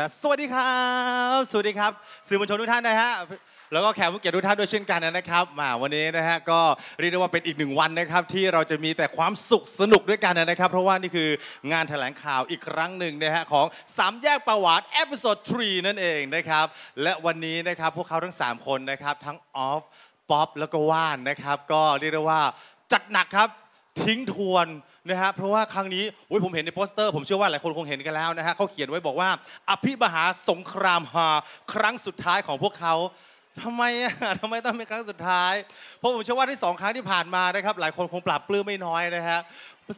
ฮะสวัสดีครับ สวัสดีครับ สื่อมวลชนทุกท่านนะฮะแล้วก็แขกผู้เกียรติทุกท่านด้วยเช่นกันนะครับมาวันนี้นะฮะก็เรียกได้ว่าเป็นอีกหนึ่งวันนะครับที่เราจะมีแต่ความสุขสนุกด้วยกันนะครับ เพราะว่านี่คืองานแถลงข่าวอีกครั้งหนึ่งนะฮะของสามแยกประวัติเอพิโซด3นั่นเองนะครับและวันนี้นะครับพวกเขาทั้ง 3 คนนะครับทั้งออฟป๊อปแล้วก็ว่านนะครับก็เรียกได้ว่าจัดหนักครับทิ้งทวน นะฮะเพราะว่าครั้งนี้อุ๊ยผมเห็นในโปสเตอร์ ผมเชื่อว่าหลายคนคงเห็นกันแล้วนะฮะเขาเขียนไว้บอกว่า อภิมหาสงครามฮาครั้งสุดท้ายของพวกเขาทำไมอะทำไมต้องเป็นครั้งสุดท้าย เพราะผมเชื่อว่าที่สองครั้งที่ผ่านมานะครับ หลายคนคงปรับปลื้มไม่น้อยนะฮะ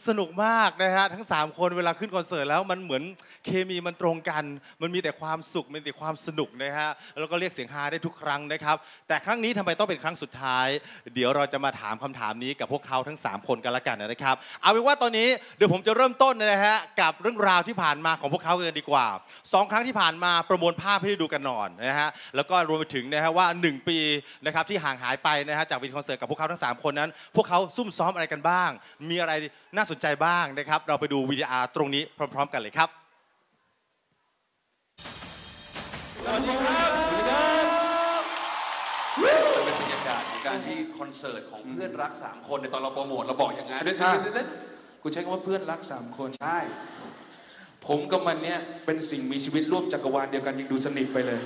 สนุกมากนะฮะทั้ง 3 คนเวลาขึ้นคอนเสิร์ตแล้วมันเหมือนเคมีมันตรงกัน มันมีแต่ความสุขมีแต่ความสนุกนะฮะแล้วก็เรียกเสียงฮาได้ทุกครั้งนะครับ แต่ครั้งนี้ทำไมต้องเป็นครั้งสุดท้าย เดี๋ยวเราจะมาถามคำถามนี้กับพวกเขาทั้ง 3 คนกันละกันนะครับ เอาเป็นว่าตอนนี้เดี๋ยวผมจะเริ่มต้นนะฮะกับเรื่องราวที่ผ่านมาของพวกเขากันดีกว่าสองครั้งที่ผ่านมาประมวลภาพให้ได้ดูกันหน่อยนะฮะแล้วก็รวมไปถึงนะฮะว่า 1 ปีนะครับที่ห่างหายไปนะฮะจากวิดคอนเสิร์ตกับพวกเขาทั้ง 3 คนนั้น พวกเขาซุ่มซ้อมอะไรกันบ้าง มีอะไรน่าสนใจบ้างนะครับ เราไปดูวีดีอาร์ตรงนี้พร้อม ๆ กันเลยครับมันเป็นบรรยากาศของการที่คอนเสิร์ตของเพื่อนรักสามคนในตอนเราโปรโมทเราบอกอย่างนั้นเดี๋ยวเดี๋ยวเดี๋ยวกูใช้คำว่าเพื่อนรักสามคน ใช่ ผมกับมันเนี่ยเป็นสิ่งมีชีวิตร่วมจักรวาลเดียวกันยังดูสนิทไปเลย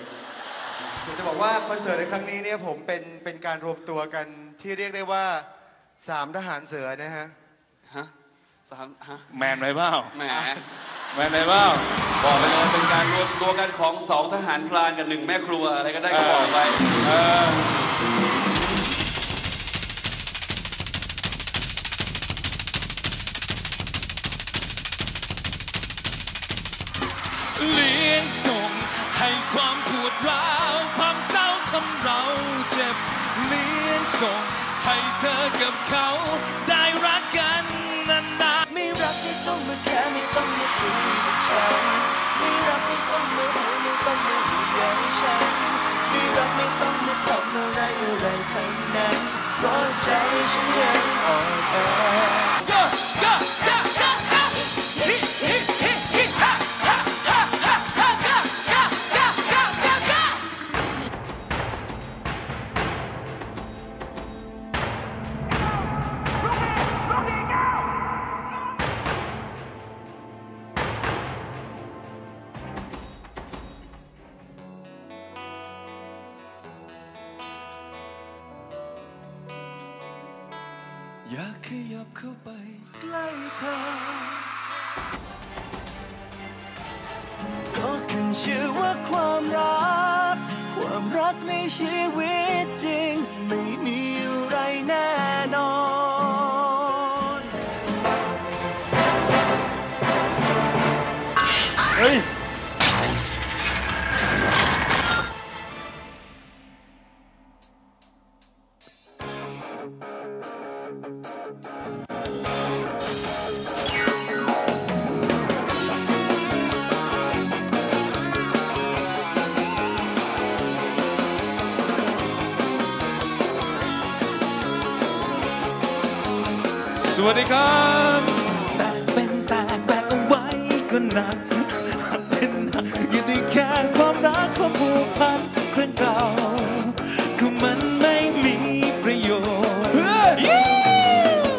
ผมจะบอกว่าคอนเสิร์ตในครั้งนี้เนี่ยผมเป็นเป็นการรวมตัวกันที่เรียกได้ว่าสามทหารเสือนะฮะ ฮะ สามฮะแมนไรเปล่าแหมแมนไรเปล่าบอกไปเลยเป็นการรวมตัวกันของสองทหารพรานกับหนึ่งแม่ครัวอะไรก็ได้ก็บอกไปเออเลี้ยงส่งให้ความปวดร้าวความเศร้าทำเราเจ็บเลี้ยงส่งให้เธอกับเขา ต้องมาทำอะไรอะไรทั้งนั้นเพราะใจฉันยังอ่อนแอ ขยับเข้าไปใกล้เธอก็ขึ้นชื่อว่าความรัก ความรักในชีวิต สวัสดีครับแตกเป็นแตกแบกเอาไว้ก็หนักเป็นหนักอยู่ในแค่ความรักความผูกพันครั้งเก่าก็มันไม่มีประโยชน์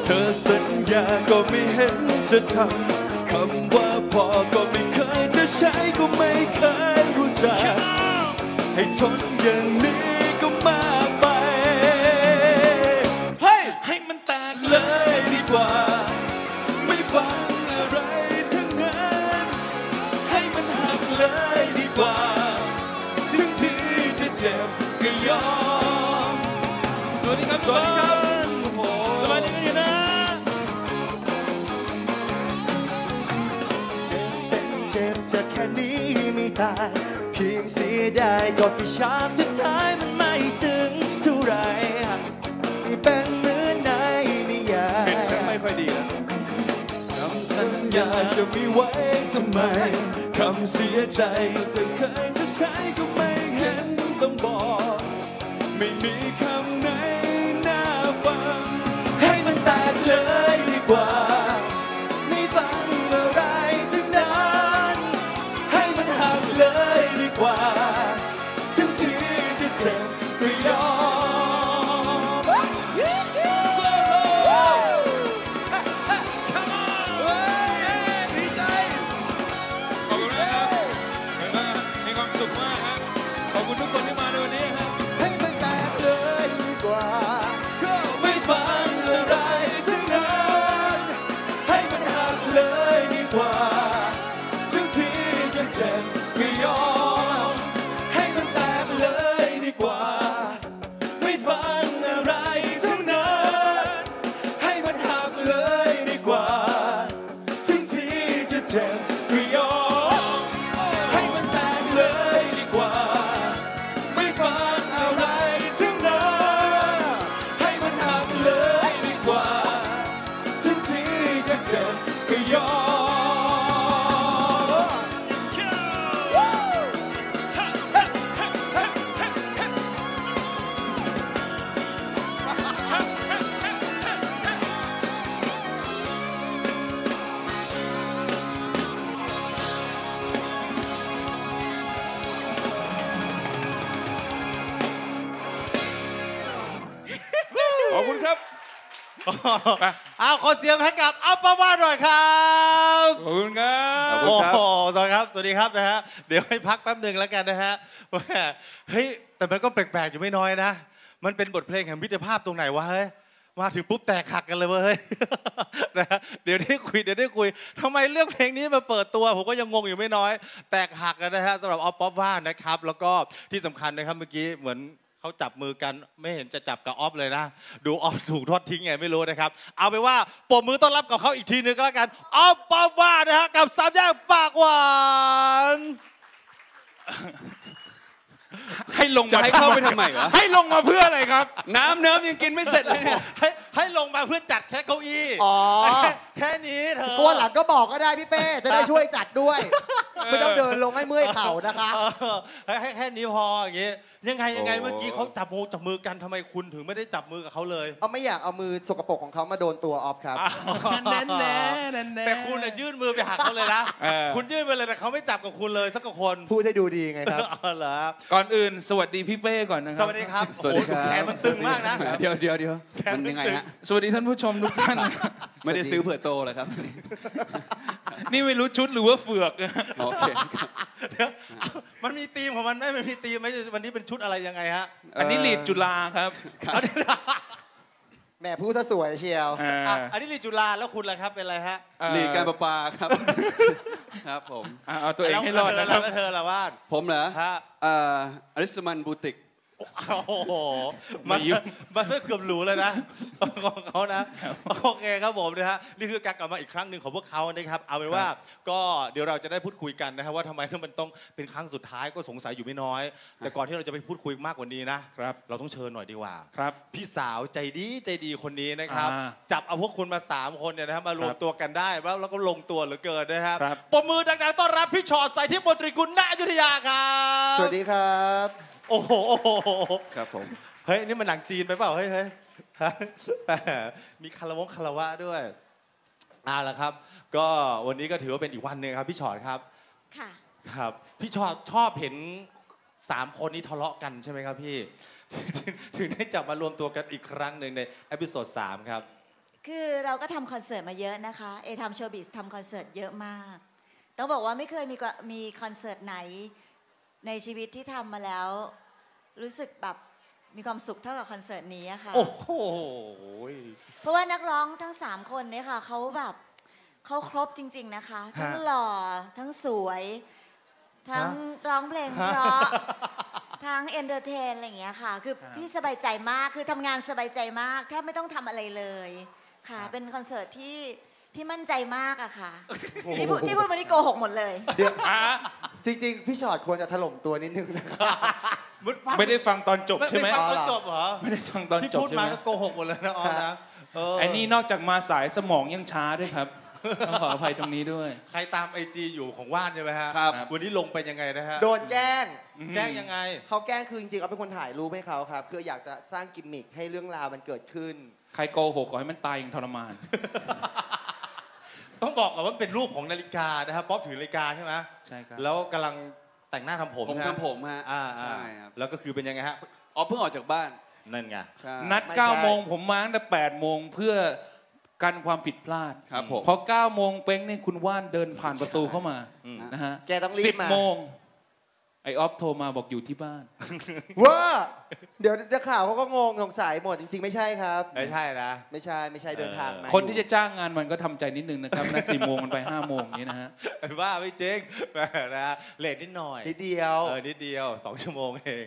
เธอสัญญาก็ไม่เห็นจะทำคำว่าพอก็ไม่เคยจะใช้ก็ไม่เคยรู้จักให้ทนอย่างนี้ สวัสดีครับสวัสดีครับโอ้โหสวัสดีกันอยู่นะเจ็บเป็นเจ็บจะแค่นี้ไม่ตายเพียงเสียดายก็แค่ฉากสุดท้ายมันไม่ซึ้งเท่าไรม่เป็นเหมือนในนิยายเห็นฉันไม่ค่อยดีแล้วคำสัญญาจะไม่ไว้ทำไมคำเสียใจก็เคยจะใช้ก็ไม่เห็นต้องบอก ไม่มีคำ มั ขอบคุณครับเอาขอเสียงให้กับอัปปาวาหน่อยครับขอบคุณครับโอ้โหสวัสดีครับ สวัสดีครับนะฮะเดี๋ยวให้พักแป๊บหนึ่งแล้วกันนะฮะแหมเฮ้ยแต่มันก็แปลกๆอยู่ไม่น้อยนะมันเป็นบทเพลงแห่งมิตรภาพตรงไหนวะเฮ้ยมาถึงปุ๊บแตกหักกันเลยเว้ยนะฮะเดี๋ยวได้คุยเดี๋ยวได้คุยทำไมเรื่องเพลงนี้มาเปิดตัว ผมก็ยังงงอยู่ไม่น้อย แตกหักกันนะฮะสำหรับออฟป๊อปว่านะครับ แล้วก็ที่สำคัญนะครับเมื่อกี้เหมือน เขาจับมือกันไม่เห็นจะจับกับออฟเลยนะ ดูออฟถูกทอดทิ้งไงไม่รู้นะครับ เอาไปว่าปมมือต้อนรับกับเขาอีกทีนึงก็แล้วกันออฟปอปว่านะฮะกับสามแยกปากหวาน ให้ลงจะมาให้เข้าไปทำไมวะให้ลงมาเพื่ออะไรครับ น้ำเนิ้มยังกินไม่เสร็จเลยเนี่ย ให้ให้ลงมาเพื่อจัดแค่เก้าอี้อ๋อ แค่แค่นี้เธอกลัวหลังก็บอกก็ได้พี่เป้ จะได้ช่วยจัดด้วย ไม่ต้องเดินลงให้เมื่อยเข่านะคะ เออให้ให้แค่นี้พออย่างงี้ยังไงยังไงโอ้ เมื่อกี้เขาจับมือจับมือกันทำไมคุณถึงไม่ได้จับมือกับเขาเลย เอาไม่อยากเอามือสกปรกของเขามาโดนตัวออฟครับ แน่แน่แน่แน่แต่คุณน่ะยื่นมือไปหักเขาเลยนะ เออ คุณยื่นไปเลยแต่เขาไม่จับกับคุณเลยสักคนพูดให้ดูดีไงครับ เออเหรอก่อนอื่น สวัสดีพี่เป้ก่อนนะคสรับ วัสดีครับสวัสดีครับ โอ้โหแขนมันตึงมากนะ เดี๋ยวเดี๋ยวเดี๋ยวแขนมันยังไงฮะสวัสดีท่านผู้ชมทุกท่าน ไม่ได้ซื้อเผื่อโตเหรอครับ นี่ไม่รู้ชุดหรือว่าเฟือกโอเคเดี๋ยวมันมีธีมของมันไหมมันมีธีมไหมวันนี้เป็นชุดอะไรยังไงฮะ อันนี้ลีดจุฬาครับเอาดิ แหมพูดซะสวยเชียวอ่าอะอันนี้ลีจุฬาแล้วคุณล่ะครับเป็นอะไรฮะเอ่อลีกการประปาครับ ครับผม อะเอาตัวเองให้รอดนะครับ แล้วเธอละว่านผมเหรอฮะ เอ่ออริสมันบูติก โอ้โหไม่มายุ่งมาเสื้อเกือบหรูเลยนะของเขานะโอเคครับผมนะฮะนี่คือการกลับมาอีกครั้งหนึ่งของพวกเขานะครับ เอาเป็นว่าก็เดี๋ยวเราจะได้พูดคุยกันนะครับว่าทำไมถึงมันต้องเป็นครั้งสุดท้ายก็สงสัยอยู่ไม่น้อย แต่ก่อนที่เราจะไปพูดคุยมากกว่านี้นะครับเราต้องเชิญหน่อยดีกว่าครับ พี่สาวใจดีใจดีคนนี้นะครับอ่าจับเอาพวกคุณมา 3 คนเนี่ยนะครับมารวมครับตัวกันได้แล้วแล้วก็ลงตัวเหลือเกินนะครับครับปรบมือดังๆต้อนรับพี่ชอดใส่ที่มนตรีกุลณอยุธยาครับสวัสดีครับ โอ้โหโอ้โหครับผมเฮ้ยนี่มันหนังจีนไปเปล่าเฮ้ยเฮ้ยฮะแหมมีคารวงคารวะด้วยเอาละครับ ก็วันนี้ก็ถือว่าเป็นอีกวันหนึ่งครับพี่ชอดครับค่ะครับ พี่ชอดชอบเห็นสามคนนี้ทะเลาะกันใช่ไหมครับพี่ถึงถึงได้จับมารวมตัวกันอีกครั้งหนึ่งในเอพิโซดสามครับ คือเราก็ทำคอนเสิร์ตมาเยอะนะคะ เอทำโชว์บิสทำคอนเสิร์ตเยอะมาก ต้องบอกว่าไม่เคยมีกว่ามีคอนเสิร์ตไหน ในชีวิตที่ทำมาแล้ว รู้สึกแบบมีความสุขเท่ากับคอนเสิร์ตนี้อะค่ะ โอ้โหเพราะว่านักร้องทั้ง 3 คนเนี่ยค่ะเขาแบบเขาครบจริง ๆนะคะ ทั้งหล่อทั้งสวย ทั้งร้องเพลงเพราะทั้งเอนเตอร์เทนอะไรอย่างเงี้ยค่ะ คือพี่สบายใจมากคือทำงานสบายใจมากแทบไม่ต้องทำอะไรเลยค่ะ เป็นคอนเสิร์ตที่ที่มั่นใจมากอะค่ะที่พูดที่พูดมานี่โกหกหมดเลย เดี๋ยวอะ จริงๆ พี่ชอดควรจะถล่มตัวนิดนึงนะครับ มุดฟังไม่ได้ฟังตอนจบใช่ไหมฟังตอนจบเหรอไม่ได้ฟังตอนที่จบพูดใช่มาไหมแล้วโกหกหมดเลยนะออนะเออไอ้นี่นอกจากมาสายสมองยังช้าด้วยครับต้องขออภัยตรงนี้ด้วย ใครตามไอจีอยู่ของว่านใช่ไหมฮะครับ วันนี้ลงไปยังไงนะฮะโดนแกล้ง แกล้งยังไง เขาแกล้งคือจริงๆเอาเป็นคนถ่ายรูปให้เขาครับ คืออยากจะสร้างกิมมิคให้เรื่องราวมันเกิดขึ้น ใครโกหกขอให้มันตายอย่างทรมาน ต้องบอกก่อนว่าเป็นรูปของนาฬิกานะครับป๊อปถือนาฬิกาใช่ไหมใช่ครับแล้วกำลังแต่งหน้าทำผมผมนะทำผมฮะอ่าอ่าใช่ครับแล้วก็คือเป็นยังไงฮะอ๋อเพิ่งออกจากบ้านนั่นไง ใช่นัดไม่ใช่ 9โมงผมมาตั้งแต่8โมงเพื่อกันความผิดพลาดครับผม พอ9โมงเป้งนี่คุณว่านเดินผ่านประตูเข้ามาอืม นะฮะแกต้องรีบสิบมาโมง ไอออฟโทรมาบอกอยู่ที่บ้าน ว่าเดี๋ยวจะข่าวเขาก็งงสงสัยหมดจริง ๆ ไม่ใช่ครับ ไม่ใช่นะ ไม่ใช่ไม่ใช่เดินทางมาคนที่จะจ้างงานมันก็ทำใจนิดนึงนะครับนัดสี่โมงมันไปห้าโมงอย่างนี้นะฮะไอ้บ้าไม่จริงแหมนะฮะเลทนิดหน่อยนิดเดียวเออนิดเดียว2ชั่วโมงเอง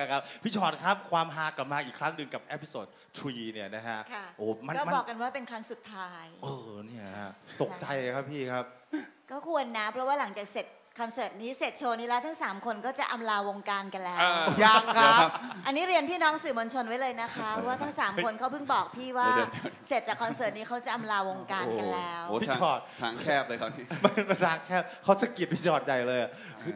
นะครับพี่ชอตครับความฮากลับมาอีกครั้งหนึ่งกับเอพิโซด3เนี่ยนะฮะค่ะโอ้มันก็มันบอกกันว่าเป็นครั้งสุดท้าย เออเนี่ยฮะตกใจครับพี่ครับ ก็ควรนะ เพราะว่าหลังจากเสร็จ คอนเสิร์ตนี้เสร็จโชว์นี้แล้วทั้ง 3 คนก็จะอำลาวงการกันแล้วอ่ายังครับ อันนี้เรียนพี่น้องสื่อมวลชนไว้เลยนะคะ ว่าทั้ง 3 คนเขาเพิ่งบอกพี่ว่าเดี๋ยวเสร็จจากคอนเสิร์ตนี้เขาจะอำลาวงการกันแล้วโอ้พี่ทางชอตทางแคบเลยครับนี่มันมันรักแค่เขาสะกิดพี่ชอตใหญ่เลยอะ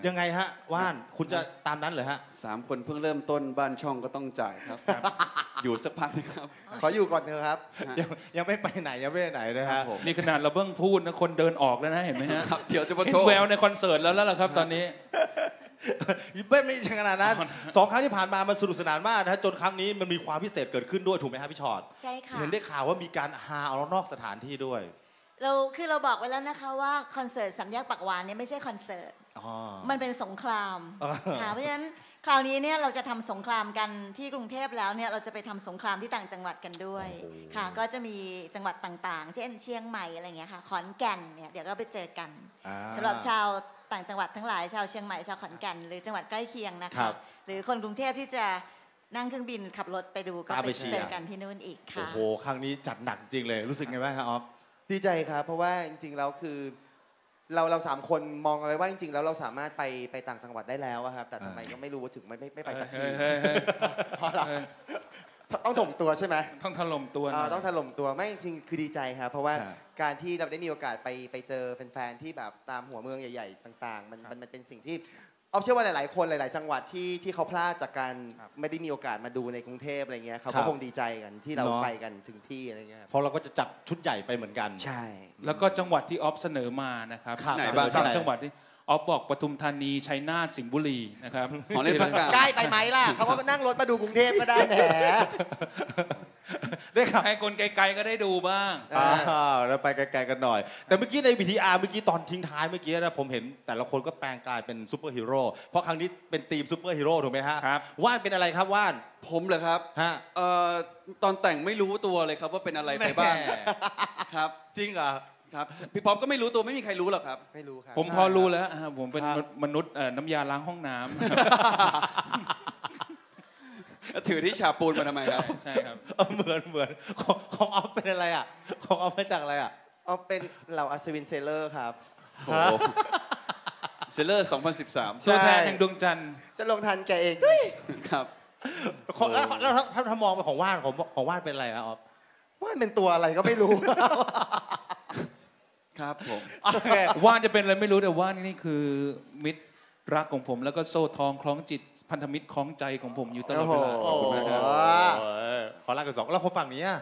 ยังไงฮะว่านคุณจะตามนั้นเหรอฮะสามคนเพิ่งเริ่มต้นบ้านช่องก็ต้องจ่ายครับ อยู่สักพักนะครับ ขออยู่ก่อนเถอะครับ ยังยังไม่ไปไหนยังไม่ไปไหนนะครัฮะบผม นี่ขนาดเราเพิ่งพูดนะคนเดินออกแล้วนะเห็นไหมฮะครับเดี๋ยวจะมาเห็โทนษแววในคอนเสิร์ตแล้วแล้วล่ะครับตอนนี้ ไม่ไม่ใช่ขนาดนั้นสองครั้งที่ผ่านมามันสนุกสนานมากนะฮะจนครั้งนี้มันมีความพิเศษเกิดขึ้นด้วยถูกไหมฮะพี่ชอตใช่ค่ะ เห็นได้ข่าวว่ามีการฮาเอานอกสถานที่ด้วยเราคือเราบอกไว้แล้วนะคะว่าคอนเสิร์ตสามแยกปากหวานเนี่ยไม่ใช่คอนเสิร์ต อ๋อ มันเป็นสงครามอ่าค่ะเพราะฉะนั้น คราวนี้เนี่ยเราจะทำสงครามกันที่กรุงเทพแล้วเนี่ยเราจะไปทำสงครามที่ต่างจังหวัดกันด้วยค่ะ ก็จะมีจังหวัดต่างๆ เช่นเชียงใหม่อะไรเงี้ยค่ะขอนแก่นเนี่ยเดี๋ยวก็ไปเจอกันอ่าสำหรับชาวต่างจังหวัดทั้งหลายชาวเชียงใหม่ชาวขอนแก่นหรือจังหวัดใกล้เคียงนะครัคะบหรือคนกรุงเทพที่จะนั่งเครื่องบินขับรถไปดูก็ตามไปไปเชียร์เจอกันที่นู่นอีกโอ้ค่ะโหครั้งนี้จัดหนักจริงเลยรู้สึกไงบ้างครับออฟดีใจครับเพราะว่าจริงๆแล้วคือ เราเราสามคนมองอะไรว่าจริงๆแล้วเราสามารถไปไปต่างจังหวัดได้แล้วอะครับ แต่ทำไมก็ไม่รู้ว่าถึงไม่ไม่ไม่ไปสักทีเฮ้ยเฮ้ยเฮ้ยเพราะเราเฮ้ยต้องถ่มตัวใช่ไหมต้องถล่มตัวหน่อ่าอยต้องถล่มตัวไม่จริงๆคือดีใจครับเพราะว่าครับการที่เราได้มีโอกาสไปไปเจอแฟนๆที่แบบตามหัวเมืองใหญ่ ๆ ต่าง ๆ มันมันมันเป็นสิ่งที่ เอาเชื่อว่าหลาย ๆ คนหลาย ๆ จังหวัดที่ที่เขาพลาดจากการไม่ได้มีโอกาสมาดูในกรุงเทพอะไรเงี้ยเขาครัก็บคงดีใจกันที่เราเนอะ ไปกันถึงที่อะไรเงี้ยครับเพราะเราก็จะจัดชุดใหญ่ไปเหมือนกัน ใช่ แล้วก็จังหวัดที่ออฟเสนอมานะครับครับไหนบ้างสามไหนจังหวัดที่ ออฟบอกปทุมธานีชัยนาทสิงห์บุรีนะครับของเล่นภาคกลางใกล้ไปไหมล่ะเขาก็นั่งรถมาดูกรุงเทพก็ได้แหมได้ครับให้คนไกลๆก็ได้ดูบ้างอ่าอ่าแล้วไปไกลๆกันหน่อย แต่เมื่อกี้ใน VTR เมื่อกี้ตอนทิ้งท้ายเมื่อกี้นะผมเห็นแต่ละคนก็แปลงกลายเป็นซูเปอร์ฮีโร่เพราะครั้งนี้เป็นทีมซูเปอร์ฮีโร่ถูกไหมฮะครับว่านเป็นอะไรครับว่านผมเหรอครับฮะเอ่อตอนแต่งไม่รู้ตัวเลยครับว่าเป็นอะไรไปบ้างแหมครับจริงเหรอ ครับพี่ป๊อปก็ไม่รู้ตัวไม่มีใครรู้หรอกครับ ไม่รู้ครับผมพอรู้แล้วอ่าผมเป็นครับ มนุษย์เอ่อน้ำยาล้างห้องน้ำแล้วถือที่ฉาบปูนมาทำไมครับใช่ครับ เออเหมือนเหมือนของของออฟเป็นอะไรอะ ของออฟมาจากอะไรอะ เอาเป็นเหล่าอัศวินเซเลอร์ครับ โอ้โหเซเลอร์ 2013 ตัวแทนแห่งดวงจันทร์ จะลงทันแกเองครับ ของแล้วแล้วถ้าถ้าถ้ามองไปของว่านของของว่านเป็นอะไรนะออฟ ว่าเป็นตัวอะไรก็ไม่รู้ ครับผมโอเคว่านจะเป็นอะไรไม่รู้แต่ว่านนี่คือมิตรรักของผม แล้วก็โซ่ทองคล้องจิตพันธมิตรคล้องใจของผมอยู่ตลอดเวลาโอ้ขอบโหคุณนะครับขอลากันสองแล้วคนฝั่งนี้อะ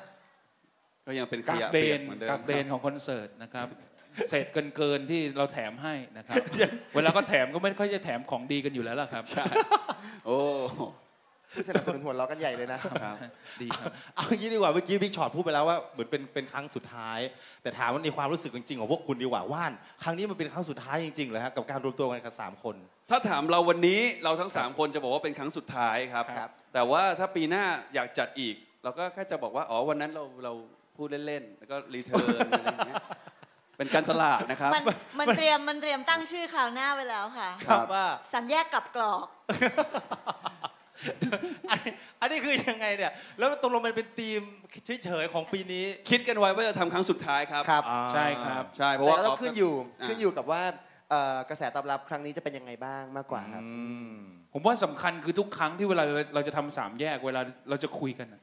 ก็ยังเป็นขกากยะเดเปียกนเหมือนเดิมกากเดนของคอนเสิร์ตนะครับเศษเกินเกินๆที่เราแถมให้นะครับ เวลาก็แถมก็ไม่ค่อยจะแถมของดีกันอยู่แล้วล่ะครับ ใช่ โอ้ ผู้สนับสนุนหัวเราะกันใหญ่เลยนะครับดีครับเอาอย่างนี้ดีกว่าเมื่อกี้บิ๊กช็อตพูดไปแล้วว่าเหมือนเป็นเป็นครั้งสุดท้าย แต่ถามว่าในความรู้สึกจริงๆของพวกคุณดีกว่าว่านครั้งนี้มันเป็นครั้งสุดท้ายจริงๆเหรอฮะกับการรวมตัวกันกับสามคน ถ้าถามเราวันนี้เราทั้ง3คนจะบอกว่าเป็นครั้งสุดท้ายครับ ครับแต่ว่าถ้าปีหน้าอยากจัดอีก เราก็แค่จะบอกว่าอ๋อวันนั้นเราเราพูดเล่นๆแล้วก็รีเทิร์นอะไรอย่างเงี้ยเป็นการตลาดนะครับ มันมันเตรียมมันเตรียมตั้งชื่อคราวหน้าไว้แล้วค่ะครับว่าสามแยกกับกรอก อันอันนี้คือยังไงเนี่ย แล้วตกลงมันเป็นธีมเฉยๆของปีนี้ คิดกันไว้ว่าจะทำครั้งสุดท้ายครับ ครับ ใช่ครับ ใช่เพแต่ราะว่าก็ต้องขึ้นอยู่อ่าขึ้นอยู่กับว่าเอ่อกระแสตอบรับครั้งนี้จะเป็นยังไงบ้างมากกว่าครับอืมผมว่าสำคัญคือทุกครั้งที่เวลาเราจะทำสามแยกเวลาเราจะคุยกันน่ะ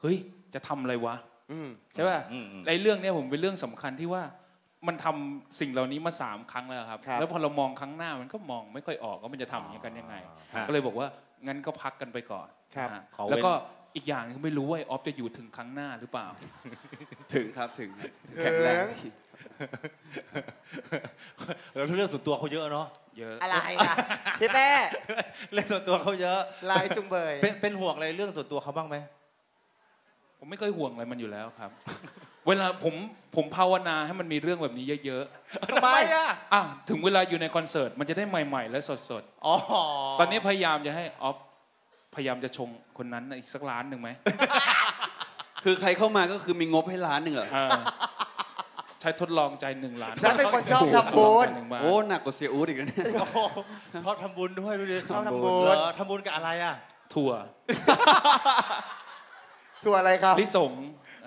เฮ้ยจะทำอะไรวะ อืม ใช่ป่ะอืมอืม ในเรื่องเนี้ยผมเป็นเรื่องสำคัญที่ว่ามันทำสิ่งเหล่านี้มาสามครั้งแล้วครับ ครับ แล้วพอเรามองครั้งหน้ามันก็มองไม่ค่อยออกว่ามันจะทำอย่างนี้กันยังไงฮะก็เลยบอกว่า งั้นก็พักกันไปก่อนครับนะฮะขอเว้นแล้วก็อีกอย่างหนึงไม่รู้ว่าไอ้ออฟจะอยู่ถึงครั้งหน้าหรือเปล่า ถึงครับถึงครับแข็งแรงดีแล้วเรื่องส่วนตัวเขาเยอะเนาะเยอะอะไรล่ะพี่แป้เรื่องส่วนตัวเขาเยอะลายจุงเบยเป็นเป็นห่วงอะไรเรื่องส่วนตัวเขาบ้างไหมผมไม่เคยห่วงอะไรมันอยู่แล้วครับ เวลาผมผมภาวนาให้มันมีเรื่องแบบนี้เยอะทำไมอะๆอะถึงเวลาอยู่ในคอนเสิร์ตมันจะได้ใหม่ๆ และสดอ๋อๆตอนนี้พยายามจะให้ออฟพยายามจะชงคนนั้นอีกสักล้านหนึ่งไหมคือใครเข้ามาก็คือมีงบให้ล้านหนึ่งเหรอเออใช้ทดลองใจหนึ่งล้านฉันเป็นคนชอบทำบุญหนึ่งบาทโอ้หนักกว่าเสียอูดอีกนะเนี่ยโอ้โหชอบทำบุญด้วยดูดิชอบทำบุญเหรอทำบุญกับอะไรอะถั่วถั่วอะไรครับลิสง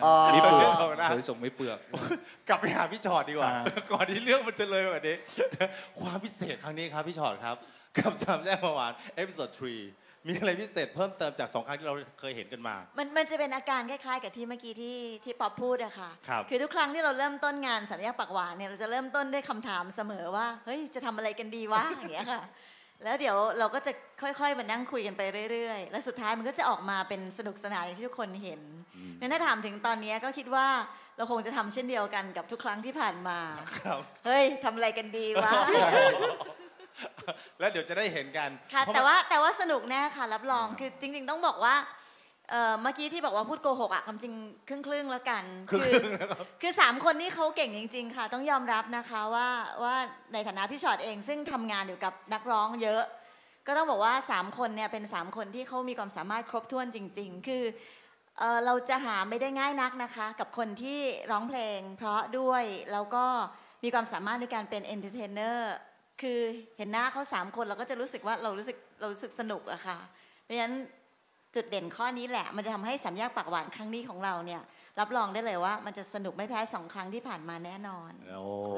อ๋อลิเปลือกเอานะลิสงไม่เปลือกกลับไปหาพี่ชอดดีกว่า ก่อนที่เรื่องมันจะเลยไปกว่านี้ ความพิเศษครั้งนี้ครับพี่ชอดครับกับสามแยกประวานเอพิโซด3มีอะไรพิเศษเพิ่มเติมจากสองครั้งที่เราเคยเห็นกันมา มันมันจะเป็นอาการคล้ายๆ กับที่เมื่อกี้ที่ที่ป๊อปพูดอะค่ะครับอทุกครั้งที่เราเริ่มต้นงานสามแยกปากหวานเนี่ยเราจะเริ่มต้นด้วยคำถามเสมอว่า เฮ้ย จะทำอะไรกันดีวะอย่างเงี้ยค่ะ แล้วเดี๋ยวเราก็จะค่อยๆมานั่งคุยกันไปเรื่อยๆ แล้วสุดท้ายมันก็จะออกมาเป็นสนุกสนานอย่างที่ทุกคนเห็นงั้นถ้าถามถึงตอนนี้ก็คิดว่าเราคงจะทำเช่นเดียวกันกับทุกครั้งที่ผ่านมาครับเฮ้ยทำอะไรกันดีวะแล้วเดี๋ยวจะได้เห็นกันค่ะเพระแต่ว่าแต่ว่าสนุกแน่ค่ะ รับรองคือจริง ๆ ต้องบอกว่า เอ่อเมื่อกี้ที่บอกว่าพูดโกหกอะความจริงครึ่งครึ่งๆแล้วกันคือคือคือสามคนนี้เขาเก่งจริง ๆ ค่ะ ต้องยอมรับนะคะว่าว่าในฐานะพี่ชอตเอง ซึ่งทำงานอยู่กับนักร้องเยอะ ก็ต้องบอกว่าสามคนเนี่ยเป็นสามคนที่เขามีความสามารถครบถ้วนจริง ๆ คือเอ่อเราจะหาไม่ได้ง่ายนักนะคะ กับคนที่ร้องเพลง เพราะด้วยแล้วก็มีความสามารถในการเป็นเอนเตอร์เทนเนอร์คือเห็นหน้าเขาสามคนเราก็จะรู้สึกว่าเรารู้สึกเรารู้สึกสนุกอะค่ะเพราะฉะนั้น จุดเด่นข้อนี้แหละ มันจะทำให้สามแยกปากหวานครั้งนี้ของเราเนี่ยรับรองได้เลยว่ามันจะสนุกไม่แพ้สองครั้งที่ผ่านมาแน่นอน โอ้โห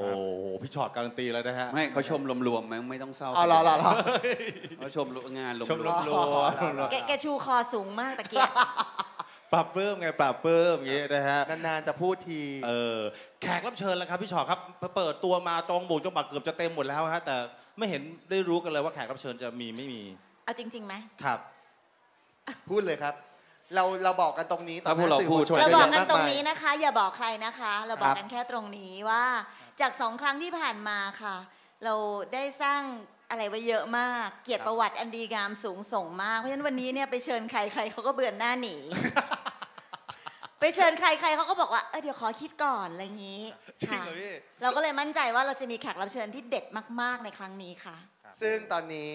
พี่ชอดการันตีแล้วนะฮะ ไม่เขาชมรวมๆมั้งไม่ต้องเศร้าเอาเหรอเหรอเหรอเขาชมงานรวมชมรๆมรวมแกแกชูคอสูงมากตะเกียบปรับเพิ่มไงปรับเพิ่มอย่างงี้นะฮะนานๆจะพูดทีเออแขกรับเชิญแล้วครับพี่ชอตครับเปิดตัวมาตรงบุกจังหวัดเกือบจะเต็มหมดแล้วฮะแต่ไม่เห็นได้รู้กันเลยว่าแขกรับเชิญจะมีไม่มี เอาจริงๆไหมครับ พูดเลยครับ เราเราบอกกันตรงนี้ตอนถ้าพวกเราสื่อพูมดวลชนเราเยบอกอะกันแยะตรงมากมายนี้นะคะ อย่าบอกใครนะคะ เราบอคกรับกันแค่ตรงนี้ว่า จากสองครั้งที่ผ่านมาค่ะ เราได้สร้างอะไรไว้เยอะมาก เกียรติประวัติอันดีงามสูงส่งมาก เพราะฉะนั้นวันนี้เนี่ยไปเชิญใครใครเขาก็เบือนหน้าหนี ไปเชิญใครใครเขาก็บอกว่า เออเดี๋ยวขอคิดก่อนอะไรอย่างนี้จริงค่ะเหรอพี่เราก็เลยมั่นใจว่าเราจะมีแขกรับเชิญที่เด็ดมาก ๆในครั้งนี้ค่ะ ซึ่งตอนนี้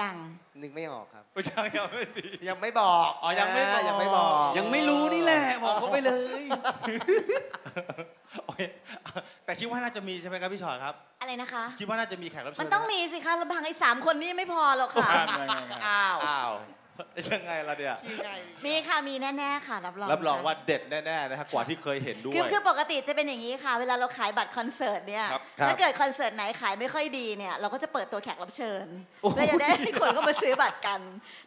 ยังนึกไม่ออกครับไม่ใช่ยังไม่มียังไม่บอกอ๋อยังไม่บอกยังไม่บอก ยังไม่รู้นี่แหละบอกเขาไปเลยโอเคแต่คิดว่าน่าจะมีใช่ไหมครับพี่ชอตครับ อะไรนะคะ คิดว่าน่าจะมีแขกรับเชิญมันต้องมีสิคะลำพังไอ้สามคนนี้ไม่พอหรอกค่ะอ้าวอ้าว ยังไงล่ะเนี่ยยังไงมีค่ะมีแน่ๆค่ะรับรองรับรองค่ะว่าเด็ดแน่ๆนะฮะกว่าที่เคยเห็นด้วย คือคือปกติจะเป็นอย่างนี้ค่ะ เวลาเราขายบัตรคอนเสิร์ตเนี่ยครับครับถ้าเกิดคอนเสิร์ตไหนขายไม่ค่อยดีเนี่ยเราก็จะเปิดตัวแขกรับเชิญเพื่อจะได้ให้คนก็มาซื้อบัตรกัน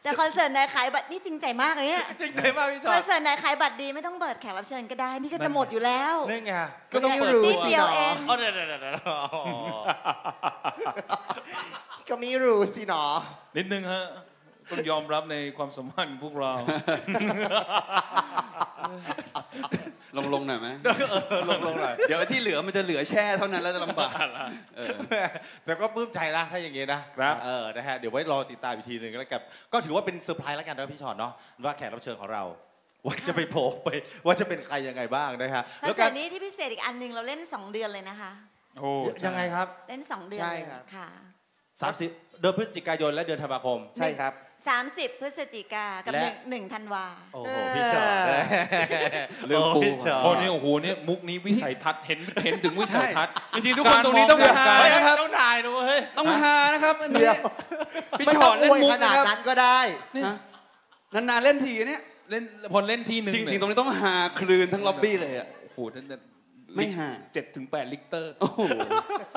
แต่คอนเสิร์ตไหนขายบัตรนี่จริงใจมากเลยเนี่ยจริงใจมากพี่ชอคอตนเสิร์ตไหนขายบัตรดีไม่ต้องเปิดแขกรับเชิญก็ได้นี่ก็จะหมดอยู่แล้วนี่ไงก็ต้องเปิดรู้ตัวนิดเดียวเองอ๋อเดี๋ยวเดี๋ยวเดี๋ยวเดี๋ยวอ๋อก็ไม่รู้สิหนอนิดนึงฮะ ต้องยอมรับในความสัมพันธ์พวกเรา ลงลงๆหน่อยไหมลงลงหน่อยเดี๋ยวที่เหลือมันจะเหลือแช่เท่านั้นแล้วจะลำบากเออแต่ก็ปลื้มใจนะถ้าอย่างงี้นะครับเออนะฮะเดี๋ยวไว้รอติดตามอีกทีหนึ่งก็แล้วกันก็ถือว่าเป็นเซอร์ไพรส์แล้วกันนะพี่ชอตเนาะว่าแขกรับเชิญของเราว่าจะไปโผล่ไปว่าจะเป็นใครยังไงบ้างนะฮะคอนแล้วเสิกัร์ตนี้ที่พิเศษอีกอันหนึ่งเราเล่น 2 เดือนเลยนะคะโอ้ยังไงครับ เล่น 2 เดือนใช่เลยครับค่ะ30เดือนพฤศจิกายนและเดือนธันวาคม ใช่ครับ 30 พฤศจิกากับและ หนึ่งหนึ่งธันวา โอ้โหพี่ชอตเรื่องปูโพี่ชอตโหนี่โอ้โหนี่มุกนี้วิสัยทัศน์เห็นเห็นถึงวิสัยทัศน์จริงๆทุกคนตรงนี้ต้องกหาการเฮ้ยนะครับต้องถ่ายดูเฮ้ยต้องหานะครับอันนี้เดี๋ยว พี่ไม่ชต้อองตเล่นอวยมุกขนานะดครับนั้นก็ได้ ฮะนานๆเล่นทีเนี่ยเล่นพอเล่นทีหนึ่งจริง ๆ ตรงนี้ต้องหาคลืนทั้งล็อบบี้เลยอะ โอ้โหนั่นน่ะไม่หา เจ็ดถึงแปดลิตรโอ้โหค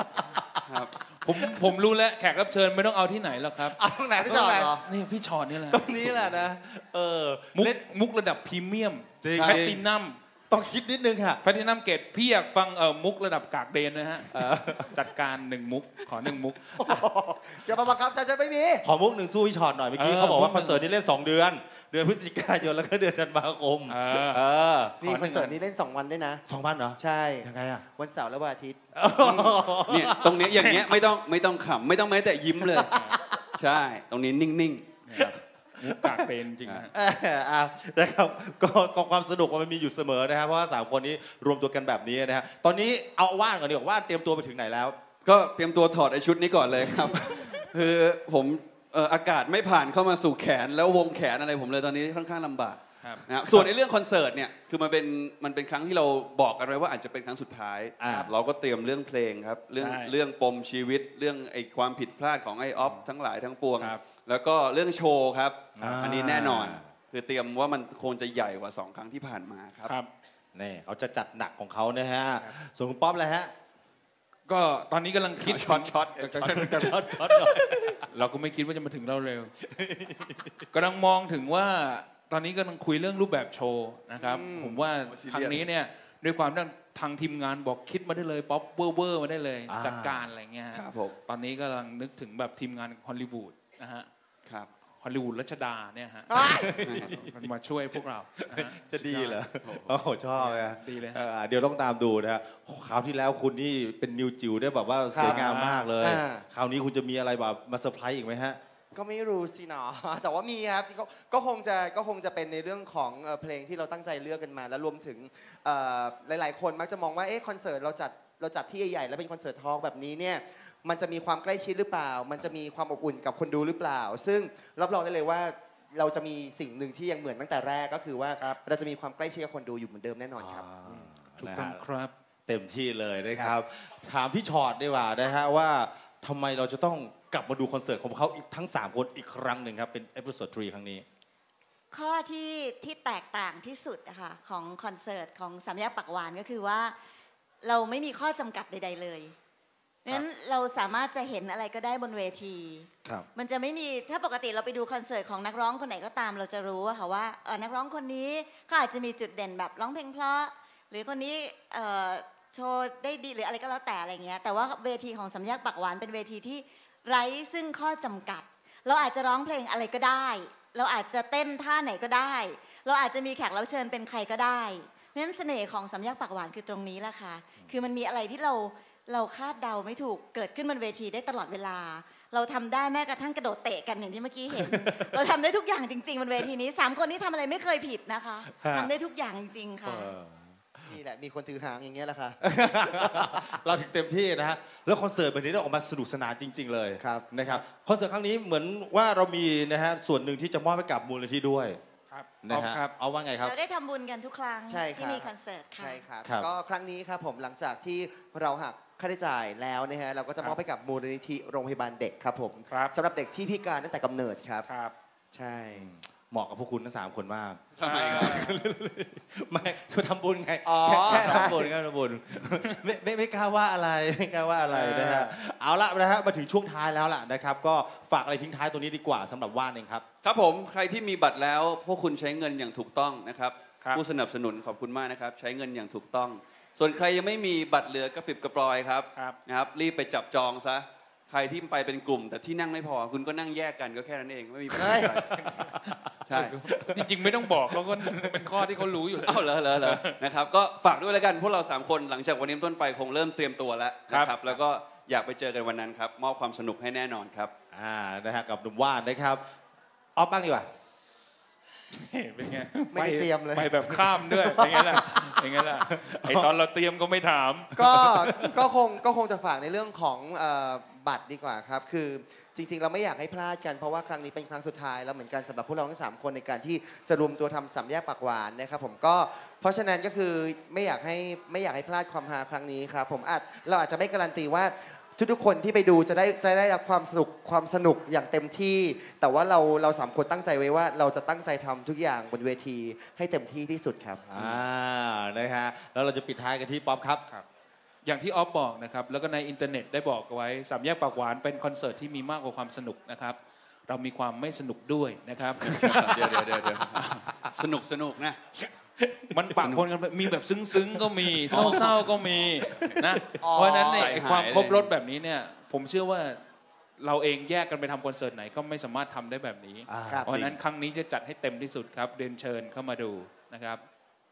รับ ผมผมรู้แล้วแขกรับเชิญไม่ต้องเอาที่ไหนแล้วครับเอาตรงไหนไม่ตชรองบไหนเหรอนี่พี่ชอตนี่แหละตรงนี้แหละนะเออมุกเล่นมุกระดับพรีเมียมจริงแพลตินัมต้องคิดนิดนึงค่ะแพลตินัมเกรดพี่อยากฟังเออมุกระดับกากเดนนะฮะจัดการหนึ่งมุกขอหนึ่งมุกอย่ามาบังคับฉันฉันไม่มีขอมุกหนึ่งสู้พี่ชอตหน่อยเมื่อกี้เออเขาบอกว่ามุกหนึ่งคอนเสิร์ตนี้เล่น 2 เดือน เดือนพฤศจิกายนแล้วก็เดือนธันวาคมเออเออนี่คอนเสิร์ตนี้เล่น 2 วันด้วยนะสองพันเหรอใช่ยังไงอะวันเสาร์และวันอาทิตย์ เนี่ยตรงเนี้ยอย่างเงี้ยไม่ต้องไม่ต้องขำไม่ต้องแม้แต่ยิ้มเลย ใช่ ตรงนี้นิ่งนะครับมุกกากเป็นจริงนะเอออะนะครับก็ก็ความสนุกมันมีอยู่เสมอนะครับเพราะว่าสามคนนี้รวมตัวกันแบบนี้นะฮะตอนนี้เอาว่านก่อนดีกว่าว่านเตรียมตัวไปถึงไหนแล้วๆก็เตรียมตัวถอดไอชุดนี้ก่อนเลยครับ คือผมเอ่ออากาศไม่ผ่านเข้ามาสู่แขนแล้ววงแขนอะไรผมเลยตอนนี้ค่อนข้างลำบากครับ นะครับส่วนในเรื่องคอนเสิร์ตเนี่ยคือมันเป็นมันเป็นครั้งที่เราบอกกันไว้ว่าอาจจะเป็นครั้งสุดท้ายอ่า เราก็เตรียมเรื่องเพลงครับเรื่องใช่เรื่องปมชีวิตเรื่องไอ้ความผิดพลาดของไอ้ออฟทั้งหลายทั้งปวง ครับแล้วก็เรื่องโชว์ครับอ่า อันนี้แน่นอน คือเตรียมว่ามันคงจะใหญ่กว่าสองครั้งที่ผ่านมาครับ ครับ นี่เขาจะจัดหนักของเขานะฮะ ส่วนคุณป๊อปเลยฮะก็ตอนนี้กำลังคิดช็อตช็อตแต่แต่แต่ช็อตช็อตหน่อย เราก็ไม่คิดว่าจะมาถึงเราเร็วกำลังมองถึงว่า ตอนนี้กำลังคุยเรื่องรูปแบบโชว์นะครับ ผมว่าครั้งนี้เนี่ยด้วยความที่ทางทีมงานบอกคิดมาได้เลยป๊อปเวอร์เวอร์มาได้เลยอ่าจัดการอะไรเงี้ยฮะครับผมตอนนี้กำลังนึกถึงแบบทีมงานฮอลลีวูดนะฮะครับฮอลลีวูดรัชดาเนี่ยฮะมันมาช่วยพวกเรานะฮะจะดีเหรอโอ้โหชอบนะดีเลยฮะเออเดี๋ยวต้องตามดูนะฮะคราวที่แล้วคุณนี่เป็นนิวจิ๋วได้แบบว่าสวยงามมากเลยอ่าคราวนี้คุณจะมีอะไรแบบมาเซอร์ไพรส์อีกไหมฮะ ก็ไม่รู้สินะแต่ว่ามีครับก็ก็คงจะก็คงจะเป็นในเรื่องของเอ่อเพลงที่เราตั้งใจเลือกกันมา แล้วรวมถึงเอ่อหลาย ๆ คนมักจะมองว่าเอ๊ะคอนเสิร์ตเราจัดเราจัดที่ใหญ่ๆแล้วเป็นคอนเสิร์ตทอล์กแบบนี้เนี่ยมันจะมีความใกล้ชิดหรือเปล่า มันจะมีความอบอุ่นกับคนดูหรือเปล่า ซึ่งรับรองได้เลยว่าเราจะมีสิ่งหนึ่งที่ยังเหมือนตั้งแต่แรกก็คือว่าเราจะมีความใกล้ชิดกับคนดูอยู่เหมือนเดิมแน่นอนครับ ถูกต้องครับ เต็มที่เลยนะครับ ถามพี่ชอตดีกว่านะฮะว่าทำไมเราจะต้อง กลับมาดูคอนเสิร์ตของเขาอีกทั้ง 3 คนอีกครั้งหนึ่งครับ เป็นเอพิโซด3ครั้งนี้ ข้อที่ที่แตกต่างที่สุดนะคะของคอนเสิร์ตของสามแยกปักหวานก็คือว่า เราไม่มีข้อจำกัดใด ๆ เลยนั้นเราสามารถจะเห็นอะไรก็ได้บนเวทีครับมันจะไม่มี ถ้าปกติเราไปดูคอนเสิร์ตของนักร้องคนไหนก็ตาม เราจะรู้อะค่ะว่าเอ่อนักร้องคนนี้เขาอาจจะมีจุดเด่นแบบร้องเพลงเพราะ หรือคนนี้เอ่อโชว์ได้ดีหรืออะไรก็แล้วแต่อะไรเงี้ย แต่ว่าเวทีของสำยักปักหวานเป็นเวทีที่ ไร้ซึ่งข้อจำกัด เราอาจจะร้องเพลงอะไรก็ได้ เราอาจจะเต้นท่าไหนก็ได้ เราอาจจะมีแขกรับเชิญเป็นใครก็ได้เพราะฉะนั้นเสน่ห์ของสำยักปักหวานคือตรงนี้แหละค่ะ คือมันมีอะไรที่เราเราคาดเดาไม่ถูกเกิดขึ้นบนเวทีได้ตลอดเวลา เราทำได้แม้กระทั่งกระโดดเตะกันอย่างที่เมื่อกี้เห็น เราทำได้ทุกอย่างจริงๆบนเวทีนี้สามคนนี้ทำอะไรไม่เคยผิดนะคะฮะทำได้ทุกอย่างจริงๆค่ะเออ นี่แหละมีคนถือหางอย่างเงี้ยแหละค่ะ เราถึงเต็มที่นะฮะแล้วคอนเสิร์ตแบบนี้เราออกมาสนุกสนานจริง ๆ เลยครับนะครับคอนเสิร์ตครั้งนี้เหมือนว่าเรามีนะฮะส่วนหนึ่งที่จะมอบให้กับมูลนิธิด้วยครับนะออฟฮะครับเอาว่าไงครับเราได้ทำบุญกันทุกครั้งใช่ครับที่มีคอนเสิร์ตค่ะใช่ครับครับก็ครั้งนี้ครับผมหลังจากที่เราหักค่าใช้จ่ายแล้วนะฮะเราก็จะมอบให้กับมูลนิธิโรงพยาบาลเด็กครับผมครับสำหรับเด็กที่พิการตั้งแต่กำเนิดครับครับใช่ เหมาะกับพวกคุณทั้งสามคนมากทำไมครับไม่คือทำบุญไงอ๋อแค่แค่ทำบุญแค่ทำบุญไม่ไม่ไม่กล้าว่าอะไรไม่กล้าว่าอะไรนะฮะเอาละนะฮะมาถึงช่วงท้ายแล้วล่ะนะครับ ก็ฝากอะไรทิ้งท้ายตัวนี้ดีกว่าสำหรับว่านเองครับครับผมใครที่มีบัตรแล้ว พวกคุณใช้เงินอย่างถูกต้องนะครับครับผู้สนับสนุนขอบคุณมากนะครับ ใช้เงินอย่างถูกต้อง ส่วนใครยังไม่มีบัตรเหลือกระปิบกระปลอยครับครับนะครับรีบไปจับจองซะ ใครที่ไปเป็นกลุ่ม แต่ที่นั่งไม่พอคุณก็นั่งแยกกันก็แค่นั้นเองไม่มีปัญหาอะไรใช่จริงๆไม่ต้องบอกเขาก็เป็นข้อที่เขารู้อยู่แล้วเอาเหรอเหรอเหรอนะครับก็ฝากด้วยแล้วกันพวกเราสามคนหลังจากวันนี้เป็นต้นไปคงเริ่มเตรียมตัวแล้วนะคครัรับบแล้วก็อยากไปเจอกันวันนั้นครับมอบความสนุกให้แน่นอนครับอ่านะฮะกับหนุ่มว่านนะครับออฟบ้างดีกว่า เป็นไงไม่ได้เตรียมเลยไปแบบข้ามด้วยเป็นไงล่ะเป็นไงล่ะไอตอนเราเตรียมก็ไม่ถาม ก็ก็คงก็คงจะฝากในเรื่องของเอ่อบัตรดีกว่าครับ คือจริงๆ เราไม่อยากให้พลาดกันเพราะว่าครั้งนี้เป็นครั้งสุดท้ายแล้วเหมือนกันสำหรับพวกเราทั้งสามคนในการที่จะรวมตัวทำสามแยกปากหวานนะครับผมก็เพราะฉะนั้นก็คือไม่อยากให้ไม่อยากให้พลาดความฮาครั้งนี้ครับผมอาจเราอาจจะไม่การันตีว่า ทุกๆคนที่ไปดูจะได้จะได้รับความสนุกความสนุกอย่างเต็มที่ แต่ว่าเราเราสามคนตั้งใจไว้ว่า เราจะตั้งใจทำทุกอย่างบนเวทีให้เต็มที่ที่สุดครับ อ่านะฮะแล้วเราจะปิดท้ายกันที่ป๊อปครับ อย่างที่ออฟบอกนะครับ แล้วก็ในอินเทอร์เน็ตได้บอกเอาไว้สามแยกปากหวานเป็นคอนเสิร์ตที่มีมากกว่าความสนุกนะครับ เรามีความไม่สนุกด้วยนะครับ เดี๋ยวเดี๋ยวเดี๋ยวเดี๋ยวสนุกสนุกนะ มันปะปนกันไปมีแบบซึ้งๆก็มีเศร้าๆก็มีนะอ๋อเพราะฉะนั้นเนี่ยใจหายไอ้ความเลยครบรถแบบนี้เนี่ย ผมเชื่อว่าเราเองแยกกันไปทำคอนเสิร์ตไหนก็ไม่สามารถทำได้แบบนี้อ่าครับเพราะฉะนั้นครั้งนี้จะจัดให้เต็มที่สุดครับเรียนเชิญเข้ามาดูนะครับ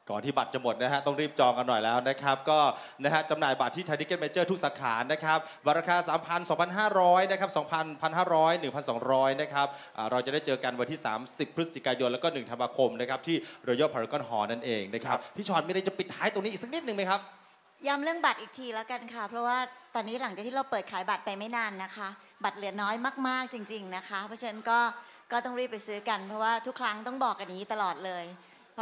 ก่อนที่บัตรจะหมดนะฮะต้องรีบจองกันหน่อยแล้วนะครับ ก็นะฮะจำหน่ายบัตรที่ไทยทิเก็ตเมเจอร์ทุกสาขานะครับบัตรราคา 3,000 2,500 นะครับ2,000 1,500 1,200 นะครับอ่าเราจะได้เจอกันวันที่ 30 พฤศจิกายน แล้วก็ 1 ธันวาคมนะครับที่ Royal Paragon Hall นั่นเองนะครับ พี่ชอนมีอะไรจะปิดท้ายตรงนี้อีกสักนิดหนึ่งไหมครับย้ำเรื่องบัตรอีกทีแล้วกันค่ะ เพราะว่าตอนนี้หลังจากที่เราเปิดขายบัตรไปไม่นานนะคะ บัตรเหลือน้อยมาก ๆ จริง ๆ นะคะ เพราะฉะนั้นก็ก็ต้องรีบไปซื้อกันเพราะว่าทุกครั้งต้องบอกกันอย่างนี้ตลอดเลย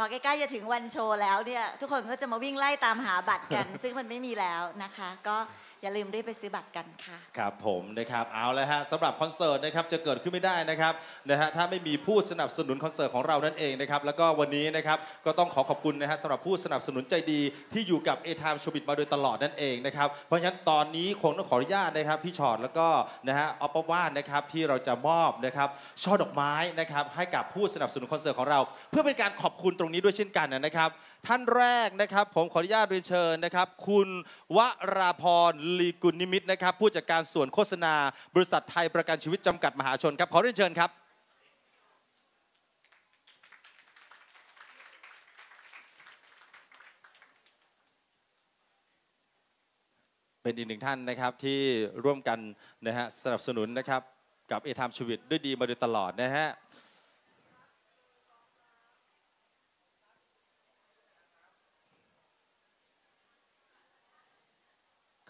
พอใกล้ๆจะถึงวันโชว์แล้วเนี่ยทุกคนก็จะมาวิ่งไล่ตามหาบัตรกัน ซึ่งมันไม่มีแล้วนะคะ ก็ อย่าลืมรีบไปซื้อบัตรกันค่ะ ครับผมนะครับเอาล้วฮะสำหรับคอนเสิร์ตนะครับจะเกิดขึ้นไม่ได้นะครับนะฮะถ้าไม่มีผู้สนับสนุนคอนเสิร์ตของเรานั่นเองนะครับแล้วก็วันนี้นะครับก็ต้องขอขอบคุณนะฮะสำหรับผู้สนับสนุนใจดีที่อยู่กับ a อ i m e Showbiz มาโดยตลอดนั่นเองนะครับเพราะฉะนั้นตอนนี้คงต้องขออนุญาตนะครับพี่ชอตแล้วก็นะฮะอปปว่านนะครับที่เราจะมอบนะครับช่อดอกไม้นะครับให้กับผู้สนับสนุนคอนเสิร์ตของเรา เพื่อเป็นการขอบคุณตรงนี้ด้วยเช่นกันนะครับท่านแรกนะครับ ผมขออนุญาตเรียนเชิญนะครับ คุณวราพรลีกุลนิมิตนะครับ ผู้จัดการส่วนโฆษณา บริษัทไทยประกันชีวิตจำกัดมหาชนครับ ขอเรียนเชิญครับ เป็นอีกหนึ่งท่านนะครับที่ร่วมกันนะฮะสนับสนุนนะครับกับเอทามชีวิตด้วยดีมาโดยตลอดนะฮะ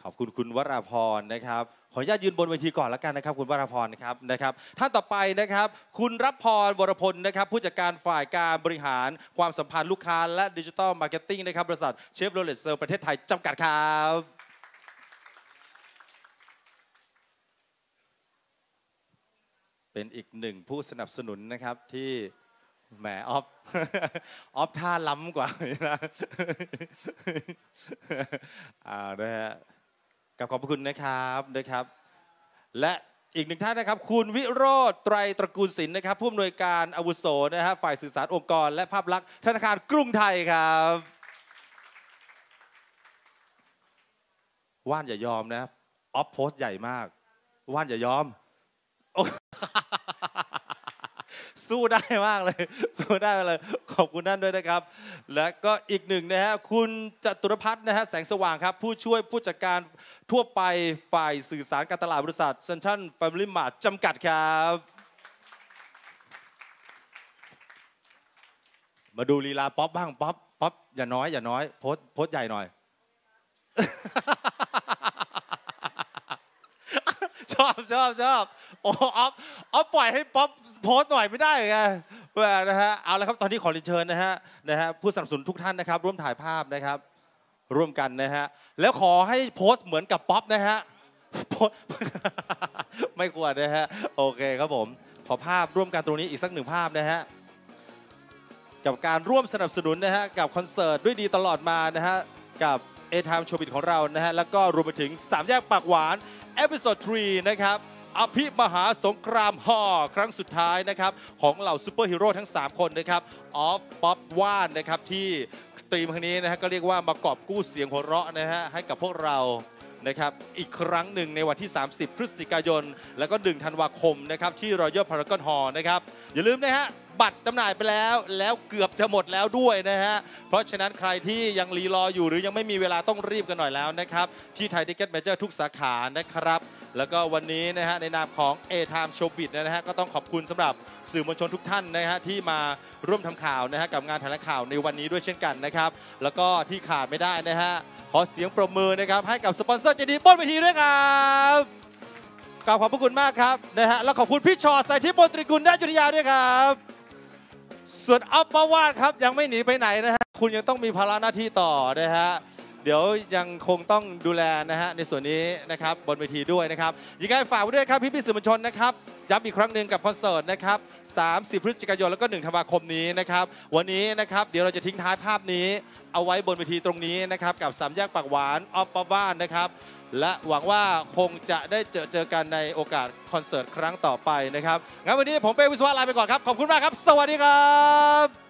อบคุณคุณวราพรนะครับ ขออนุญาตยืนบนเวทีก่อนแล้วกันนะครับ คุณวราพรนะครับนะครับท่านต่อไปนะครับ คุณรับพรวรพลนะครับ ผู้จัดการฝ่ายการบริหารความสัมพันธ์ลูกค้าและดิจิทัลมาร์เก็ตติ้งนะครับบริษัทเชฟโรเลตเซอร์ประเทศไทยจำกัดครับเป็นอีกหนึ่งผู้สนับสนุนนะครับที่แหมออฟออฟท่าล้ำกว่านะอ่านะฮะ กับขอบคุณนะครับนะครับ และอีกหนึ่งท่านนะครับ คุณวิโรธไตรตระกูลศิลป์นะครับ ผู้อำนวยการอาวุโสนะฮะฝ่ายสื่อสารองค์กร และภาพลักษณ์ธนาคารกรุงไทยครับว่านอย่ายอมนะออฟโพสต์ใหญ่มาก ว่านอย่ายอม สู้ได้มากเลย สู้ได้เลย ขอบคุณท่านด้วยนะครับ และก็อีกหนึ่งนะฮะคุณจตุรพัฒน์นะฮะแสงสว่างครับ ผู้ช่วยผู้จัดการทั่วไปฝ่ายสื่อสารการตลาดบริษัทเซนทรัลแฟมิลี่มาร์ทจำกัดครับ มาดูลีลาป๊อปบ้างป๊อปป๊อปอย่าน้อยอย่าน้อยโพสโพสใหญ่หน่อย ช อบชอบชอบโอ้ออฟออฟปล่อยให้ป๊อปโพสต์หน่อยไม่ได้ไงแหมนะฮะเอาละครับตอนนี้ขอเรียนเชิญนะฮะนะฮะผู้สนับสนุนทุกท่านนะครับ ร่วมถ่ายภาพนะครับ ร่วมกันนะฮะแล้วขอให้โพสต์เหมือนกับป๊อปนะฮะโพสต์ไม่ควนะฮะโอเคครับผมขอภาพร่วมกันตรงนี้อีกสักหนึ่งภาพนะฮะกับการร่วมสนับสนุนนะฮะกับคอนเสิร์ตด้วยดีตลอดมานะฮะกับเอทามโชบิตของเรานะฮะแล้วก็รวมไปถึงสามแยกปากหวาน เอพิโซด3นะครับอภิมหาสงครามห่อครั้งสุดท้ายนะครับของเหล่าซูเปอร์ฮีโร่ทั้ง 3 คนนะครับออฟป๊อปว่านนะครับที่ตีมครั้งนี้นะฮะก็เรียกว่ามากอบกู้เสียงหัวเราะนะฮะให้กับพวกเรา นะครับอีกครั้งหนึ่งในวันที่ 30 พฤศจิกายน แล้วก็ 1 ธันวาคมนะครับที่ Royal Paragon Hall นะครับอย่าลืมนะฮะบัตรจำหน่ายไปแล้วแล้วเกือบจะหมดแล้วด้วยนะฮะ เพราะฉะนั้นใครที่ยังรีรออยู่หรือยังไม่มีเวลาต้องรีบกันหน่อยแล้วนะครับ ที่ไทยทิเก็ตเมเจอร์ทุกสาขานะครับ แล้วก็วันนี้นะฮะในนามของ A Time Showbiz นะฮะก็ต้องขอบคุณสำหรับสื่อมวลชนทุกท่านนะฮะที่มาร่วมทำข่าวนะฮะกับงานแถลงข่าวในวันนี้ด้วยเช่นกันนะครับ แล้วก็ที่ขาดไม่ได้นะฮะ ขอเสียงปรบมือนะครับให้กับสปอนเซอร์ใจดีบนเวทีด้วยครับกราบขอบพระคุณมากครับนะฮะแล้วขอบคุณพี่ชอตใส่ที่บนตรีกุลได้จุริยาด้วยครับส่วนอัปปาวาดครับยังไม่หนีไปไหนนะฮะคุณยังต้องมีภาระหน้าที่ต่อนะฮะเดี๋ยวยังคงต้องดูแลนะฮะในส่วนนี้นะครับบนเวทีด้วยนะครับยังไงฝากไว้ด้วยครับพี่พี่สื่อมวลชนนะครับ ย้ำอีกครั้งหนึ่งกับคอนเสิร์ตนะครับ 30 พฤศจิกายนแล้วก็ 1 ธันวาคมนี้นะครับ วันนี้นะครับเดี๋ยวเราจะทิ้งท้ายภาพนี้ เอาไว้บนเวทีตรงนี้นะครับ กับสามแยกปากหวานออฟปาวานนะครับ และหวังว่าคงจะได้เจอเจอกันในโอกาสคอนเสิร์ตครั้งต่อไปนะครับงั้นวันนี้ผมเป้วิศวะลาไปก่อนครับขอบคุณมากครับ สวัสดีครับ